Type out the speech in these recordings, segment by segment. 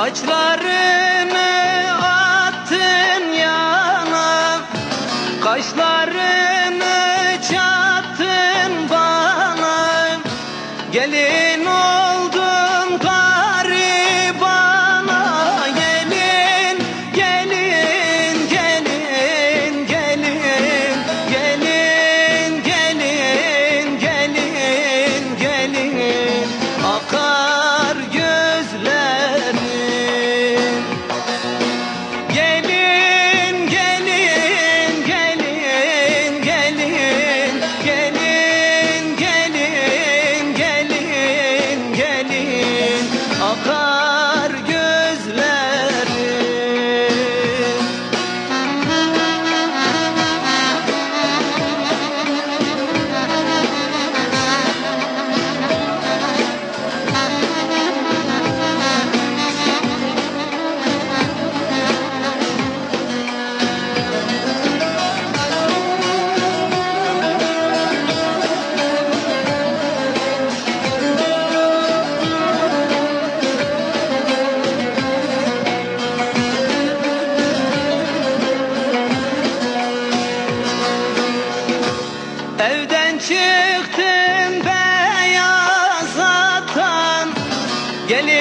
Saçlarını attın yana Kaşlarını çattın bana. Gelin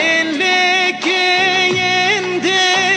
Derinliğin derinliğin